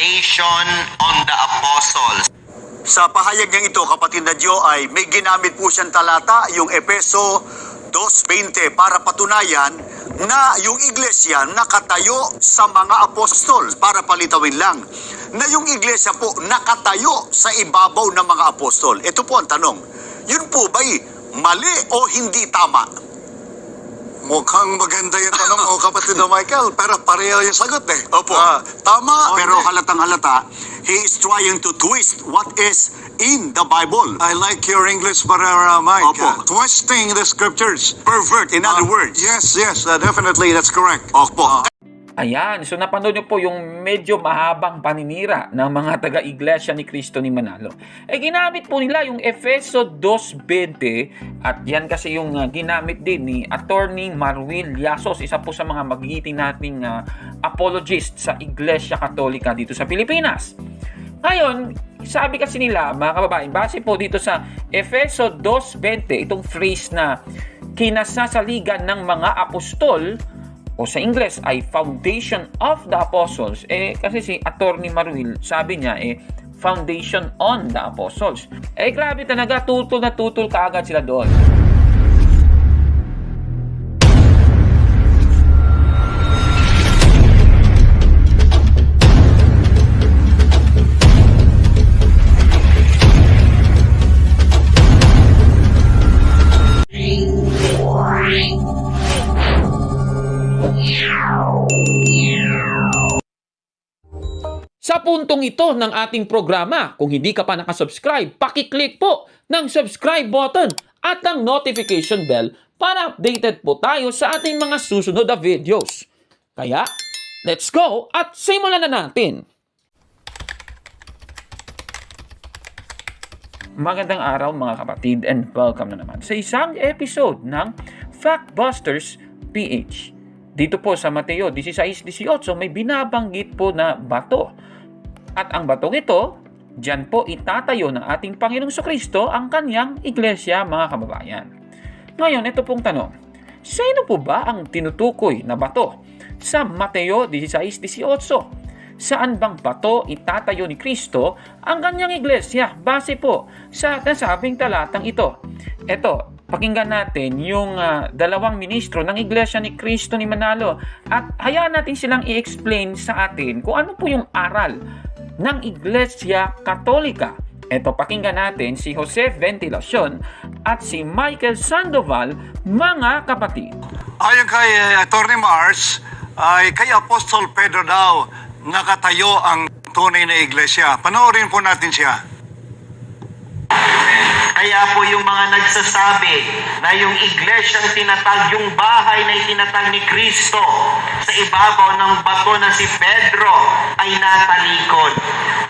foundation on the apostles. Sa pahayag niyang ito, kapatid na Diyo, ay may ginamit po siyang talata, yung Epeso 2.20, para patunayan na yung iglesia nakatayo sa mga apostol, para palitawin lang, na yung iglesia po nakatayo sa ibabaw ng mga apostol. Ito po ang tanong, yun po ba'y mali o hindi tama? Mukhang maganda yung tanong mo, kapatid na Michael, pero pareho yung sagot eh. Opo. Ah, tama, Pero hindi. halatang halata, he is trying to twist what is in the Bible. I like your English, Barara Mike. Opo. Uh, twisting the scriptures. Pervert, in other Uh, words. Yes, yes, uh, definitely, that's correct. Opo. Ayan, so napanood niyo po yung medyo mahabang paninira ng mga taga-iglesia ni Kristo ni Manalo. Eh ginamit po nila yung Efeso 2.20 at yan kasi yung uh, ginamit din ni Attorney Marwil Yasos, isa po sa mga magigiting nating uh, apologist sa Iglesia Katolika dito sa Pilipinas. Ngayon, sabi kasi nila, mga kababayan, base po dito sa Efeso 2.20, itong phrase na kinasasaligan ng mga apostol, o sa Ingles ay Foundation of the Apostles, eh kasi si Attorney Marwil, sabi niya eh Foundation on the Apostles. Eh grabe talaga, tutol na tutol kaagad sila doon. Sa puntong ito ng ating programa, kung hindi ka pa nakasubscribe, pakiclick po ng subscribe button at ang notification bell para updated po tayo sa ating mga susunod na videos. Kaya, let's go at simulan na natin! Magandang araw mga kapatid and welcome na naman sa isang episode ng Factbusters PH. Dito po sa Mateo 16.18 may binabanggit po na bato. At ang batong ito, dyan po itatayo ng ating Panginoong Kristo ang kanyang iglesia mga kababayan. Ngayon, ito pong tanong. Sino po ba ang tinutukoy na bato sa Mateo 16.18? Saan bang bato itatayo ni Kristo ang kanyang iglesia base po sa nasabing talatang ito? Ito, pakinggan natin yung ah, dalawang ministro ng iglesia ni Kristo ni Manalo at hayaan natin silang i-explain sa atin kung ano po yung aral ng Iglesia Katolika. Ito, pakinggan natin si Jose Ventilacion at si Michael Sandoval, mga kapatid. Ayon kay uh, Attorney Mars, ay kay Apostol Pedro daw nakatayo ang tunay na iglesia. Panoorin po natin siya. Kaya po yung mga nagsasabi na yung iglesyang tinatag, yung bahay na itinatag ni Kristo sa ibabaw ng bato na si Pedro ay natalikod.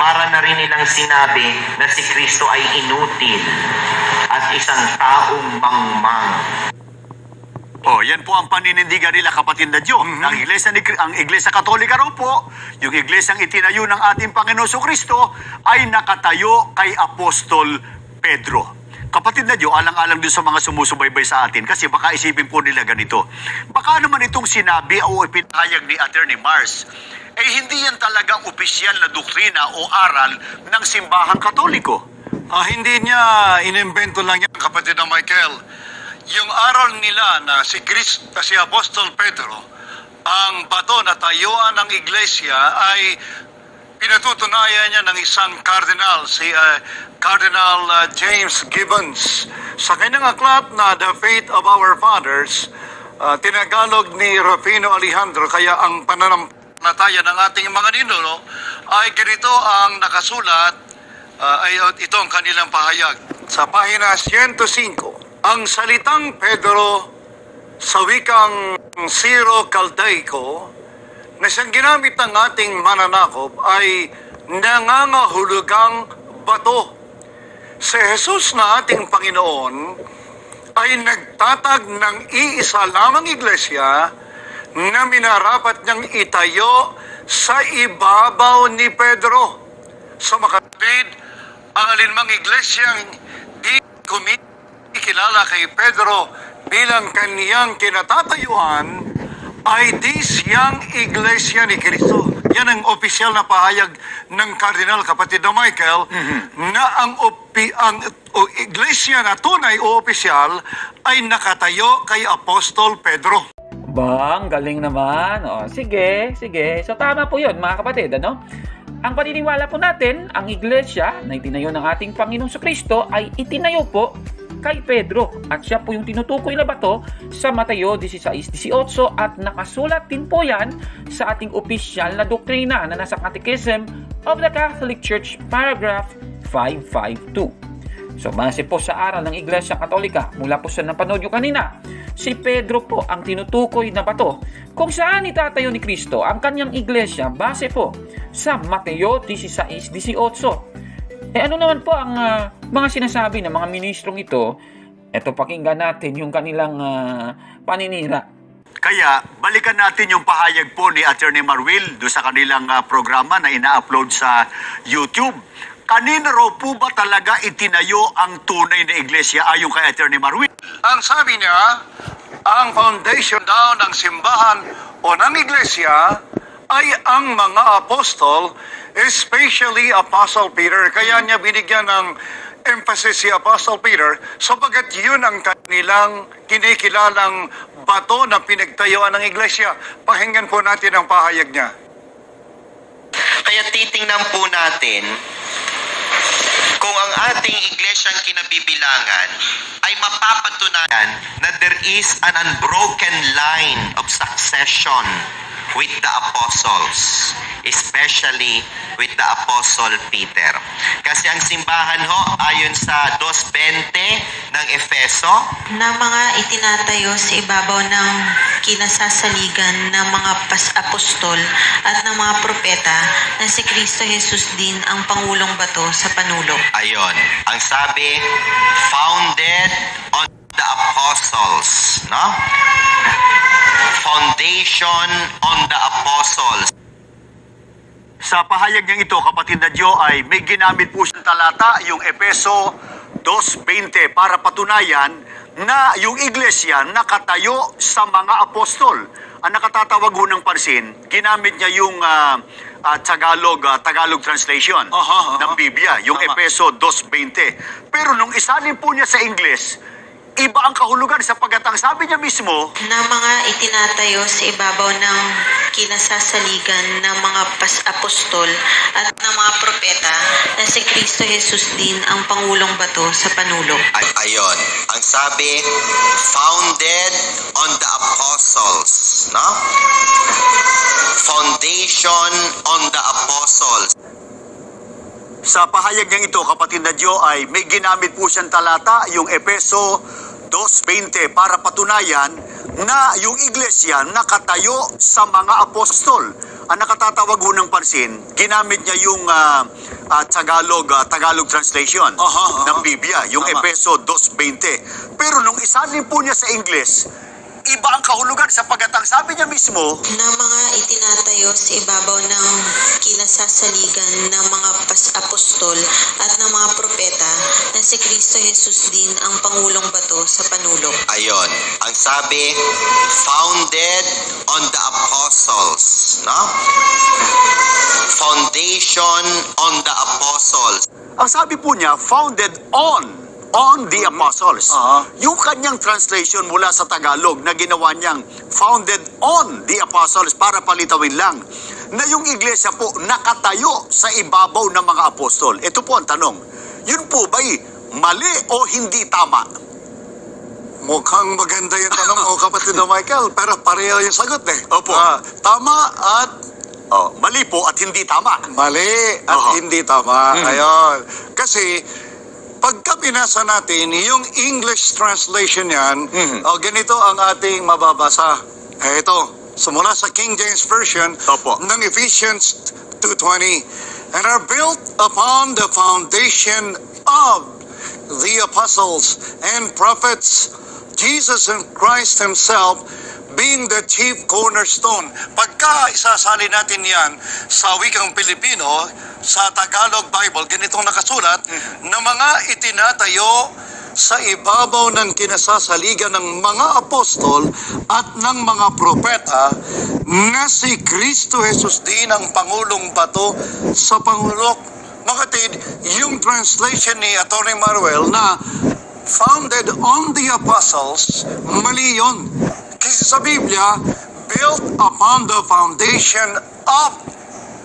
Para na rin nilang sinabi na si Kristo ay inutil at isang taong mangmang. Oh, yan po ang paninindigan nila kapatid na Diyo. Ang iglesia ni ang iglesia Katolika raw po, yung iglesyang itinayo ng ating Panginoon Kristo ay nakatayo kay Apostol Pedro. Kapatid na Diyo, alang-alang din sa mga sumusubaybay sa atin kasi baka isipin po nila ganito. Baka naman itong sinabi o ipinahayag ni Attorney Mars, eh hindi yan talagang opisyal na doktrina o aral ng simbahang katoliko. Ah, hindi niya inimbento lang yan, kapatid na Michael. Yung aral nila na si Chris, na si Apostol Pedro, ang bato na tayuan ng iglesia ay pinatutunayan niya ng isang cardinal, si ah, Cardinal ah, James Gibbons. Sa kanyang aklat na The Faith of Our Fathers, ah, tinagalog ni Rufino Alejandro, kaya ang pananampalataya ng ating mga ninuno ay ganito ang nakasulat Ah, ay ito ang kanilang pahayag. Sa pahina 105, ang salitang Pedro sa wikang Siro Caldaico na siyang ginamit ng ating mananakop ay nangangahulugang bato. Si Jesus na ating Panginoon ay nagtatag ng iisa lamang iglesia na minarapat niyang itayo sa ibabaw ni Pedro. Sa makatid, ang alinmang iglesyang di kumikilala kay Pedro bilang kaniyang kinatatayuan ay di siyang iglesia ni Kristo. yan ang opisyal na pahayag ng Cardinal kapatid na Michael na ang opi, ang o, iglesia na tunay o opisyal ay nakatayo kay Apostol Pedro. Bang, galing naman. O, sige, sige. So tama po 'yon, mga kapatid, ano? Ang paniniwala po natin, ang iglesia na itinayo ng ating Panginoong Kristo ay itinayo po kay Pedro at siya po yung tinutukoy na bato sa Mateo 16.18 at nakasulat din po yan sa ating opisyal na doktrina na nasa Catechism of the Catholic Church paragraph 552. So, base po sa aral ng Iglesia Katolika, mula po sa napanood nyo kanina, si Pedro po ang tinutukoy na bato kung saan itatayo ni Kristo ang kanyang iglesia base po sa Mateo 16.18. Eh ano naman po ang ah, mga sinasabi ng mga ministrong ito? Ito pakinggan natin yung kanilang ah, paninira. Kaya balikan natin yung pahayag po ni Attorney Marwil do sa kanilang ah, programa na ina-upload sa YouTube. Kanina raw po ba talaga itinayo ang tunay na iglesia ayon kay Attorney Marwil? Ang sabi niya, ang foundation daw ng simbahan o ng iglesia ay ang mga apostol, especially Apostle Peter. Kaya niya binigyan ng emphasis si Apostle Peter sapagat yun ang kanilang kinikilalang bato na pinagtayuan ng iglesia. Pakinggan po natin ang pahayag niya. Kaya titingnan po natin kung ang ating iglesyang kinabibilangan ay mapapatunayan na there is an unbroken line of succession with the apostles, especially with the apostle Peter. Kasi ang simbahan ho, ayon sa 2.20 ng Efeso, na mga itinatayo sa ibabaw ng kinasasaligan ng mga pas apostol at ng mga propeta na si Kristo Jesus din ang Pangulong Bato sa Panulong. Ayon. Ang sabi, founded on the apostles, no? Foundation on the apostles. Sa pahayag niyang ito, kapatid na Diyo, ay may ginamit po siyang talata, yung Epeso 2.20, para patunayan na yung iglesia nakatayo sa mga apostol. Ang nakatatawag ho ng pansin, ginamit niya yung ah, ah, Tagalog, ah, Tagalog translation Aha, aha. ng Biblia, yung Tama. Epeso 2.20. Pero nung isalin po niya sa Ingles, iba ang kahulugan sapagat ang sabi niya mismo, na mga itinatayo sa ibabaw ng kinasasaligan ng mga pas apostol at ng mga propeta na si Kristo Jesus din ang Pangulong Bato sa Panulong. Ay, ayon. Ang sabi, founded on the apostles, no? Foundation on the apostles. Sa pahayag niyang ito, kapatid na Diyo, ay may ginamit po siyang talata, yung Epeso 2.20, para patunayan na yung iglesia nakatayo sa mga apostol. Ang nakatatawag ho ng pansin, ginamit niya yung ah, ah, Tagalog, ah, Tagalog translation Aha, aha. ng Biblia, yung Tama. Epeso 2.20. Pero nung isalin po niya sa Ingles, iba ang kahulugan sapagat ang sabi niya mismo, na mga itinatayo sa ibabaw ng kinasasaligan ng mga pas apostol at ng mga propeta na si Kristo Jesus din ang Pangulong Bato sa Panulong. Ayon. Ang sabi, founded on the apostles, no? Foundation on the apostles. Ang sabi po niya, founded on on the apostles. Aha. Yung kanyang translation mula sa Tagalog na ginawa niyang founded on the apostles para palitawin lang na yung iglesia po nakatayo sa ibabaw ng mga apostol. Ito po ang tanong. Yun po ba'y mali o hindi tama? Mukhang maganda yung tanong mo, kapatid na Michael, pero pareho yung sagot eh. Opo. Ah, tama at Oh, mali po at hindi tama. mali at Oho. hindi tama. Mhm. Ayon. Kasi, pagka binasa natin, yung English translation yan, Mhm. o ganito ang ating mababasa. Eh, ito, sumula sa King James Version Opo. ng Ephesians 2.20, and are built upon the foundation of the apostles and prophets, Jesus and Christ Himself being the chief cornerstone. Pagka isasali natin yan sa wikang Pilipino, sa Tagalog Bible, ganitong nakasulat, na mga itinatayo sa ibabaw ng kinasasaligan ng mga apostol at ng mga propeta na si Kristo Jesus din ang Pangulong Bato sa Pangulok. Mga kapatid, yung translation ni Atty. Maruel na founded on the apostles, mali yun. Kasi sa Biblia, built upon the foundation of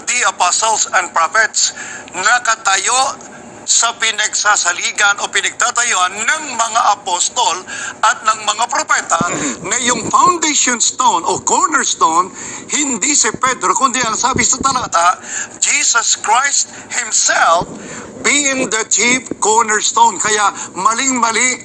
the apostles and prophets, nakatayo sa pinagsasaligan o pinagtatayuan ng mga apostol at ng mga propeta na yung foundation stone o cornerstone hindi si Pedro kundi ang sabi sa talata Jesus Christ Himself being the chief cornerstone. Kaya maling-mali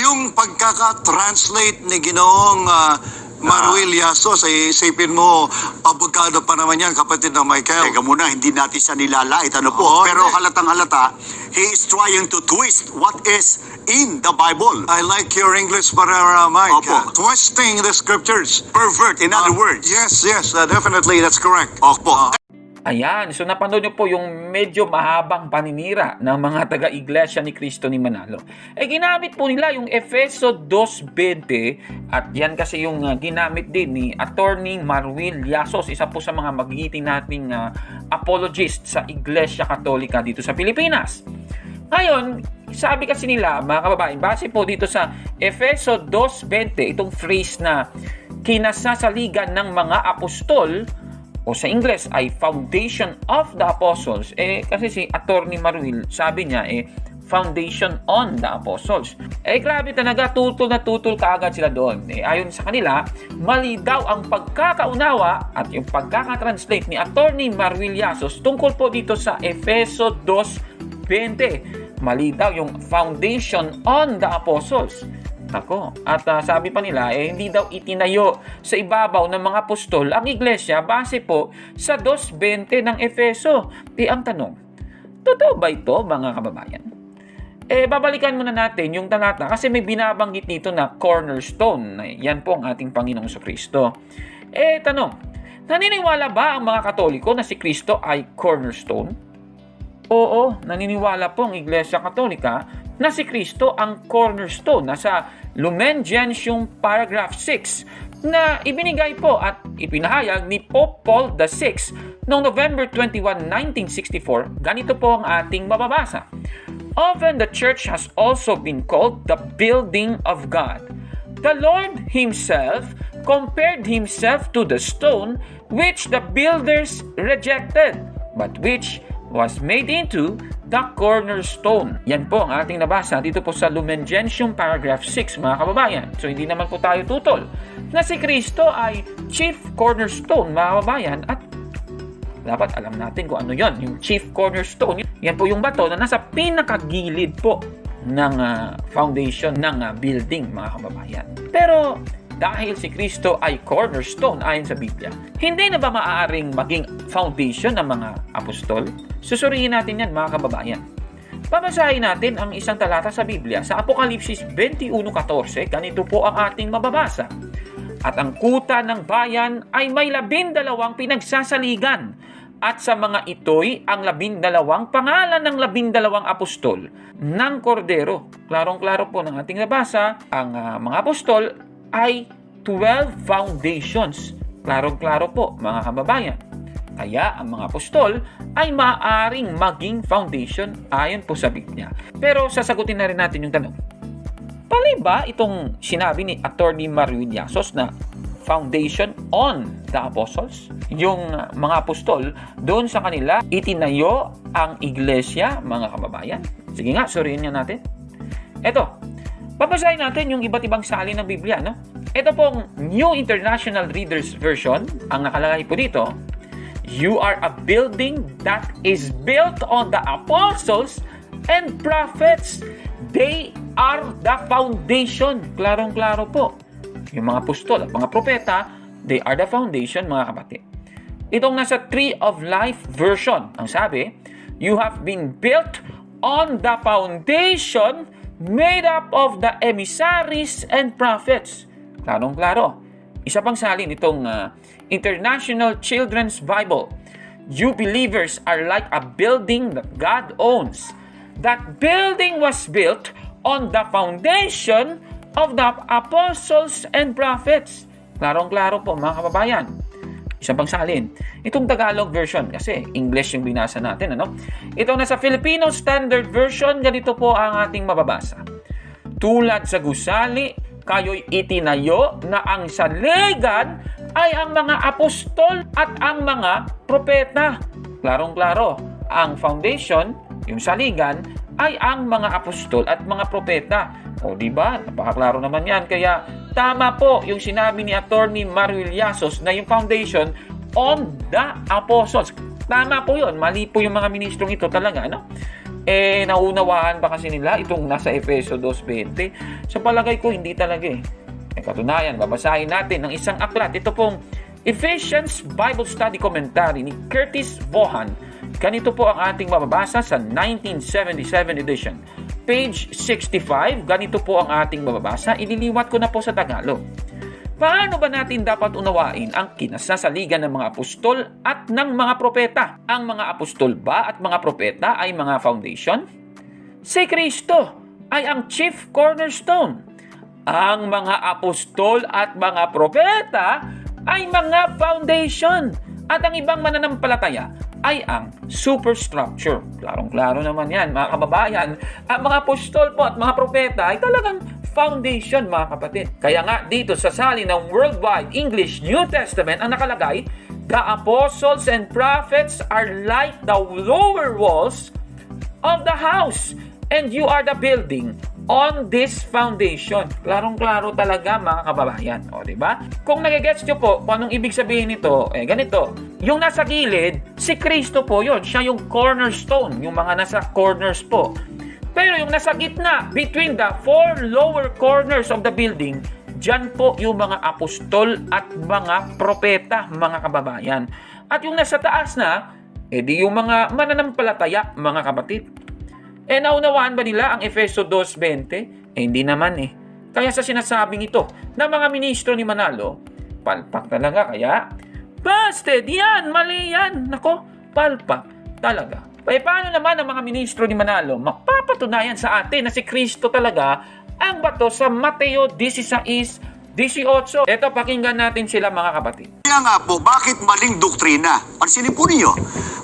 yung pagkaka-translate ni Ginoong uh, Manuel Yaso, sa isipin mo, abogado pa naman yan, kapatid ng Michael. Teka muna, hindi natin siya nilalait. Ano po? Oo, Pero hindi. halatang halata, he is trying to twist what is in the Bible. I like your English, Barara Mike. Opo. Uh, twisting the scriptures. Pervert, in other Uh, words. Yes, yes, uh, definitely, that's correct. Opo. Ayan, so napanood niyo po yung medyo mahabang paninira ng mga taga-iglesia ni Kristo ni Manalo. Eh ginamit po nila yung Efeso 2.20 at yan kasi yung uh, ginamit din ni Attorney Marwil Yasos, isa po sa mga magigiting nating uh, apologist sa Iglesia Katolika dito sa Pilipinas. Ngayon, sabi kasi nila, mga kababayan, base po dito sa Efeso 2.20, itong phrase na kinasasaligan ng mga apostol, o sa Ingles ay Foundation of the Apostles, eh kasi si Attorney Maruil, sabi niya eh Foundation on the Apostles. Eh grabe talaga, tutol na tutol kaagad sila doon. Eh ayon sa kanila, mali daw ang pagkakaunawa at yung pagkakatranslate ni Attorney Maruil Yasos tungkol po dito sa Efeso 2.20. Mali daw yung Foundation on the Apostles. Nako, at ah, sabi pa nila, eh, hindi daw itinayo sa ibabaw ng mga apostol ang iglesia base po sa 2.20 ng Efeso. Di ang tanong, totoo ba ito mga kababayan? Eh, babalikan muna natin yung talata kasi may binabanggit dito na cornerstone. Yan po ang ating Panginoong Kristo. Eh, tanong, naniniwala ba ang mga Katoliko na si Kristo ay cornerstone? Oo, naniniwala po ang Iglesia Katolika na si Kristo ang cornerstone. Nasa Lumen Gentium paragraph 6 na ibinigay po at ipinahayag ni Pope Paul VI noong November 21, 1964. Ganito po ang ating mababasa. Often the church has also been called the building of God. The Lord Himself compared Himself to the stone which the builders rejected, but which was made into the cornerstone. Yan po ang ating nabasa dito po sa Lumen Gentium paragraph 6 mga kababayan. So hindi naman po tayo tutol na si Kristo ay chief cornerstone mga kababayan at dapat alam natin kung ano yon yung chief cornerstone. Yan po yung bato na nasa pinakagilid po ng ah, foundation ng ah, building mga kababayan. Pero dahil si Kristo ay cornerstone ayon sa Biblia, hindi na ba maaaring maging foundation ng mga apostol? Susuriin natin yan mga kababayan. Babasahin natin ang isang talata sa Biblia sa Apokalipsis 21.14. Ganito po ang ating mababasa. At ang kuta ng bayan ay may labindalawang pinagsasaligan. At sa mga ito'y ang labindalawang pangalan ng labindalawang apostol ng Kordero. Klarong-klaro po ng ating nabasa, ang ah, mga apostol ay 12 foundations. Klarong-klaro po mga kababayan. Kaya ang mga apostol ay maaring maging foundation ayon po sa Biblia. Pero sasagutin na rin natin yung tanong. Pali ba itong sinabi ni Attorney Maruin Yasos na foundation on the apostles? Yung mga apostol, doon sa kanila itinayo ang iglesia, mga kababayan. Sige nga, suriin nga natin. Ito, babasahin natin yung iba't ibang salin ng Biblia, no? Ito pong New International Reader's Version, ang nakalagay po dito, You are a building that is built on the apostles and prophets. They are the foundation. Klarong-klaro po. Yung mga apostol at mga propeta, they are the foundation, mga kapatid. Itong nasa Tree of Life version, ang sabi, You have been built on the foundation made up of the emissaries and prophets. Klarong-klaro. Isa pang salin itong ah, International Children's Bible. You believers are like a building that God owns. That building was built on the foundation of the apostles and prophets. Klarong-klaro po mga kababayan. Isa pang salin. Itong Tagalog version kasi English yung binasa natin ano. Ito na sa Filipino Standard Version, ganito po ang ating mababasa. Tulad sa gusali, kayo'y itinayo na ang saligan ay ang mga apostol at ang mga propeta. Klarong-klaro, ang foundation, yung saligan, ay ang mga apostol at mga propeta. O di ba? Napakaklaro naman yan. Kaya tama po yung sinabi ni Attorney Mario Llasos na yung foundation on the apostles. Tama po yun. Mali po yung mga ministrong ito talaga. No? Eh, naunawaan ba kasi nila itong nasa Efeso 2.20? Sa palagay ko, hindi talaga eh. Eh, katunayan, babasahin natin ng isang aklat. Ito pong Ephesians Bible Study Commentary ni Curtis Vaughan. Ganito po ang ating mababasa sa 1977 edition. Page 65, ganito po ang ating mababasa. Ililiwat ko na po sa Tagalog. Paano ba natin dapat unawain ang kinasasaligan ng mga apostol at ng mga propeta? Ang mga apostol ba at mga propeta ay mga foundation? Si Kristo ay ang chief cornerstone. Ang mga apostol at mga propeta ay mga foundation. At ang ibang mananampalataya ay ang superstructure. Klarong-klaro naman yan, mga kababayan. Ang mga apostol po at mga propeta ay talagang foundation, mga kapatid. Kaya nga, dito sa sali ng Worldwide English New Testament, ang nakalagay, The apostles and prophets are like the lower walls of the house and you are the building on this foundation. Klarong-klaro talaga mga kababayan. O, di ba? Kung nagigets nyo po kung anong ibig sabihin nito, eh ganito. Yung nasa gilid, si Kristo po yon Siya yung cornerstone, yung mga nasa corners po. Pero yung nasa gitna, between the four lower corners of the building, Diyan po yung mga apostol at mga propeta, mga kababayan. At yung nasa taas na, edi yung mga mananampalataya, mga kapatid. Eh naunawaan ba nila ang Efeso 2.20? Eh hindi naman eh. Kaya sa sinasabing ito ng mga ministro ni Manalo, palpak talaga kaya, busted, yan, mali yan. Nako, palpak talaga. Eh paano naman ang mga ministro ni Manalo mapapatunayan sa atin na si Kristo talaga ang bato sa Mateo 16, 18. Ito, pakinggan natin sila mga kapatid. Kaya nga po, bakit maling doktrina? Pansinin po ninyo,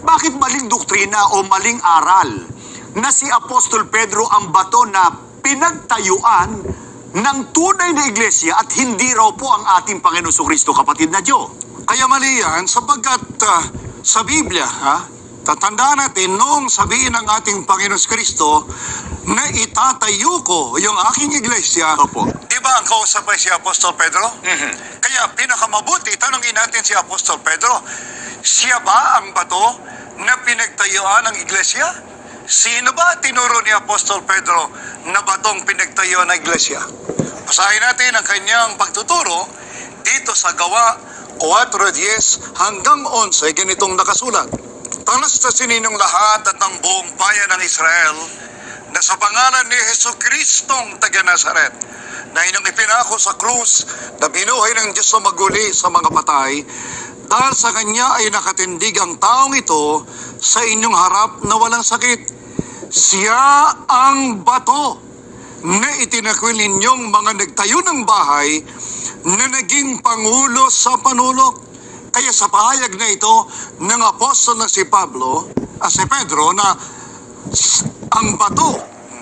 bakit maling doktrina o maling aral na si Apostol Pedro ang bato na pinagtayuan ng tunay na iglesia at hindi raw po ang ating Panginoon Kristo kapatid na Diyo? Kaya mali yan sapagkat ah, sa Biblia, ha, tatandaan natin noong sabihin ng ating Panginoon Kristo na itatayo ko yung aking iglesia. Opo. Di ba ang kausap ay si Apostol Pedro? Kaya pinakamabuti, tanongin natin si Apostol Pedro, siya ba ang bato na pinagtayuan ng iglesia? Sino ba tinuro ni Apostol Pedro na batong pinagtayuan ng iglesia? Basahin natin ang kanyang pagtuturo dito sa gawa 4.10 hanggang 11, ganitong nakasulat. Talastasin ninyong lahat at ng buong bayan ng Israel na sa pangalan ni Heso Kristong taga Nazaret na inyong ipinako sa krus na binuhay ng Diyos na maguli sa mga patay dahil sa kanya ay nakatindig ang taong ito sa inyong harap na walang sakit. Siya ang bato na itinakwil ninyong mga nagtayo ng bahay na naging pangulo sa panulok. Kaya sa pahayag na ito ng apostol na si Pablo, ah, si Pedro, na ang bato,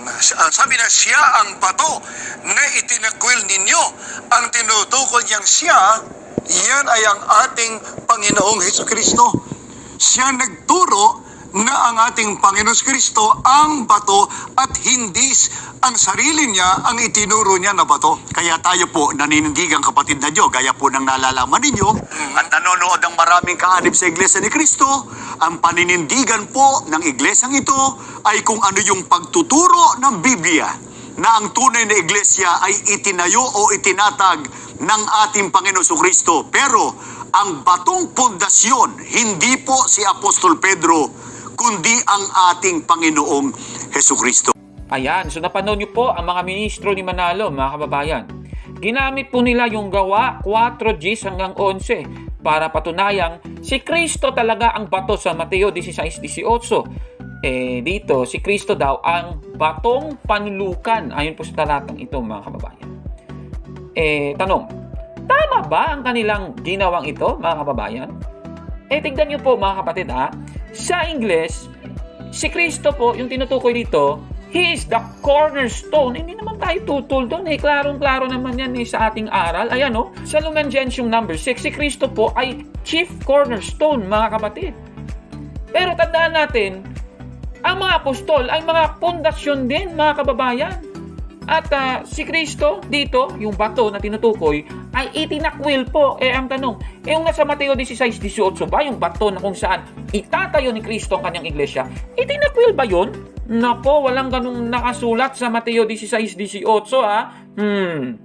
ah, sabi na siya ang bato na itinakwil ninyo. Ang tinutukoy niyang siya, yan ay ang ating Panginoong Heso Kristo. Siya nagturo na ang ating Panginoon Kristo ang bato at hindi ang sarili niya ang itinuro niya na bato. Kaya tayo po naninindigang kapatid na Diyo, gaya po ng nalalaman ninyo, at nanonood ng maraming kaanib sa Iglesia ni Kristo, ang paninindigan po ng Iglesang ito ay kung ano yung pagtuturo ng Biblia na ang tunay na Iglesia ay itinayo o itinatag ng ating Panginoon Kristo. Pero ang batong pundasyon, hindi po si Apostol Pedro, kundi ang ating Panginoong Heso Kristo. Ayan, so napanood nyo po ang mga ministro ni Manalo, mga kababayan. Ginamit po nila yung gawa 4Gs hanggang 11 para patunayang si Kristo talaga ang bato sa Mateo 16.18. eh dito si Kristo daw ang batong panlukan ayon po sa talatang ito mga kababayan. Eh tanong, tama ba ang kanilang ginawang ito mga kababayan? Eh tignan niyo po mga kapatid ha, sa Ingles, si Kristo po yung tinutukoy dito, He is the cornerstone. Hindi naman tayo tutol doon. Eh, klarong-klaro naman yan eh, sa ating aral. Ayan, no? Sa Lumen Gentium number 6, si Kristo po ay chief cornerstone, mga kapatid. Pero tandaan natin, ang mga apostol ay mga pundasyon din, mga kababayan. At ah, si Kristo dito, yung bato na tinutukoy, ay itinakwil po. Eh ang tanong, eh yung nasa Mateo 16-18 ba, yung bato na kung saan itatayo ni Kristo ang kanyang iglesia, itinakwil ba yun? Nako, walang ganung nakasulat sa Mateo 16-18 ha. Hmm,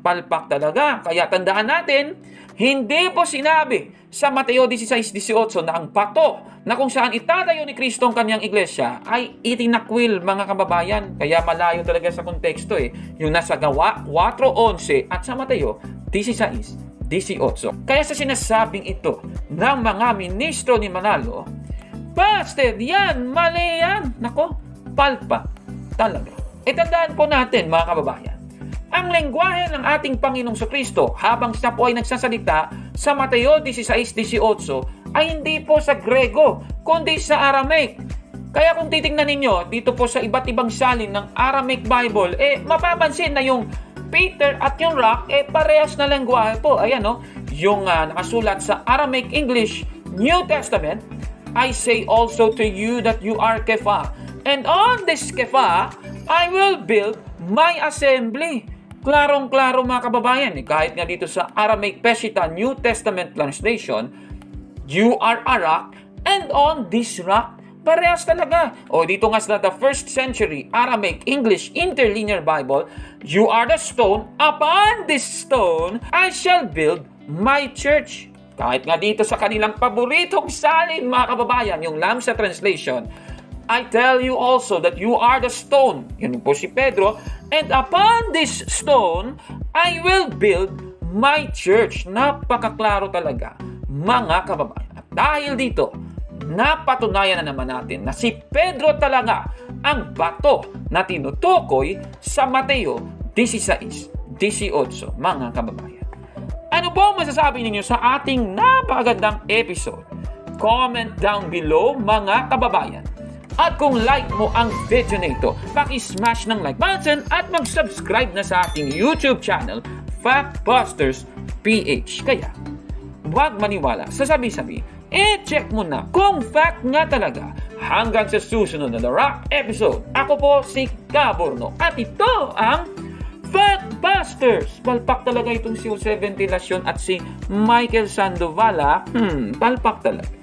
palpak talaga. Kaya tandaan natin, hindi po sinabi sa Mateo 16-18 na ang bato na kung saan itatayo ni Kristo ang kanyang iglesia ay itinakwil mga kababayan. Kaya malayo talaga sa konteksto eh. Yung nasa gawa 4.11 at sa Mateo 16, 18. Kaya sa sinasabing ito ng mga ministro ni Manalo, Busted! Yan! Mali yan! Nako, palpa. Talaga. E tandaan po natin mga kababayan, ang lengguwahe ng ating Panginoong Kristo habang siya po ay nagsasalita sa Mateo 16.18 ay hindi po sa Grego, kundi sa Aramaic. Kaya kung titingnan ninyo dito po sa iba't ibang salin ng Aramaic Bible, eh mapapansin na yung Peter at yung rock, eh parehas na lengguwahe po. Ayan no, yung ah, nakasulat sa Aramaic English New Testament, I say also to you that you are Kefa. And on this Kefa, I will build my assembly. Klarong-klaro mga kababayan, eh, kahit nga dito sa Aramaic Peshitta New Testament Translation, you are a rock, and on this rock, parehas talaga. O dito nga sa the first century Aramaic English Interlinear Bible, you are the stone, upon this stone, I shall build my church. Kahit nga dito sa kanilang paboritong salin, mga kababayan, yung Lamsa Translation, I tell you also that you are the stone. Yun po si Pedro. And upon this stone, I will build my church. Napakaklaro talaga, mga kababayan. At dahil dito, napatunayan na naman natin na si Pedro talaga ang bato na tinutukoy sa Mateo 16.18, mga kababayan. Ano po masasabi ninyo sa ating napakagandang episode? Comment down below mga kababayan. At kung like mo ang video na ito, paki-smash ng like button at mag-subscribe na sa ating YouTube channel, Factbusters PH. Kaya, huwag maniwala sa sabi-sabi, i-check mo na kung fact nga talaga. Hanggang sa susunod na The Rock episode, ako po si Kaborno at ito ang Factbusters! Palpak talaga itong si Jose Ventilacion at si Michael Sandovala. Hmm, palpak talaga.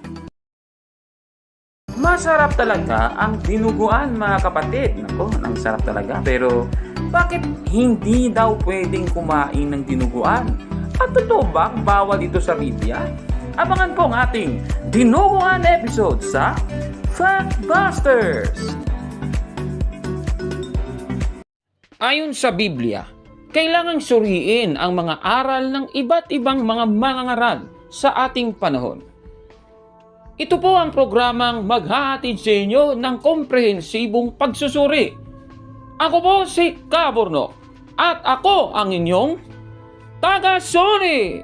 Masarap talaga ang dinuguan mga kapatid. Nako, ang sarap talaga. Pero bakit hindi daw pwedeng kumain ng dinuguan? At totoo ba ang bawal ito sa Biblia? Abangan po ang ating dinuguan episode sa Factbusters! Ayon sa Biblia, kailangang suriin ang mga aral ng iba't ibang mga mangangaral sa ating panahon. Ito po ang programang maghahatid sa inyo ng komprehensibong pagsusuri. Ako po si Kaborno at ako ang inyong taga-suri.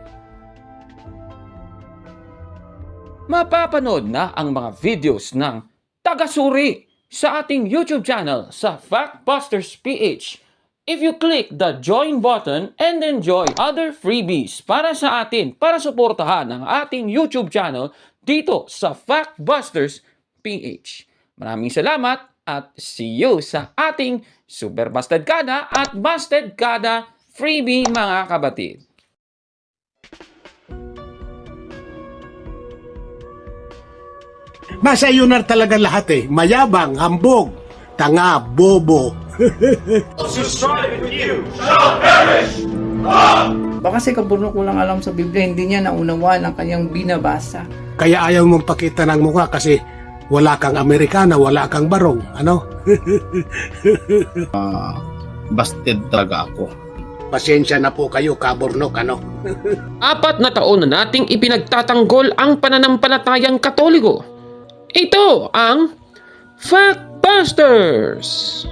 Mapapanood na ang mga videos ng taga-suri sa ating YouTube channel sa Factbusters PH. If you click the join button and enjoy other freebies para sa atin, para suportahan ang ating YouTube channel dito sa Factbusters PH. Maraming salamat at see you sa ating Super Busted Kada at Busted Kada freebie mga kabatid. Nasa na talaga lahat eh. Mayabang, hambog, tanga, bobo. Baka si Kaburno kulang alam sa Biblia, hindi niya naunawaan ang kanyang binabasa. Kaya ayaw mong pakita ng mukha kasi wala kang Amerikana, wala kang barong. Ano? busted talaga ako. Pasensya na po kayo, kaburnok, ano? Apat na taon na nating ipinagtatanggol ang pananampalatayang katoliko. Ito ang Factbusters!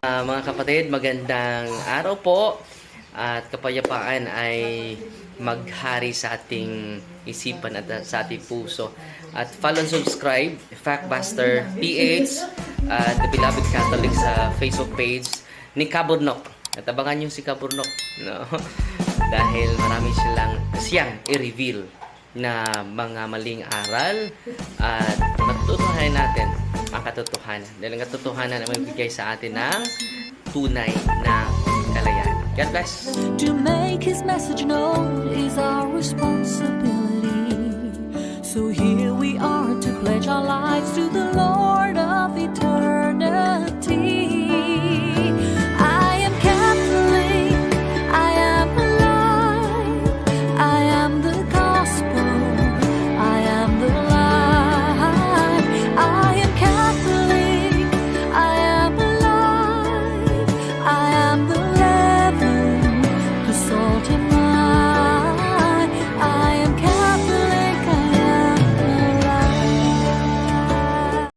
Ah, mga kapatid, magandang araw po at kapayapaan ay maghari sa ating isipan at uh, sa ating puso. At follow and subscribe, Factbuster PH at The Beloved Catholic sa Facebook page ni Kaburnok. At abangan nyo si Kaburnok. No? Dahil marami silang siyang i-reveal na mga maling aral at matutuhanan natin ang katotohanan. Dahil ang katotohanan ay magbigay sa atin ng tunay na kalayaan. God bless! To make His message known is our responsibility. So here we are to pledge our lives to the Lord of eternity.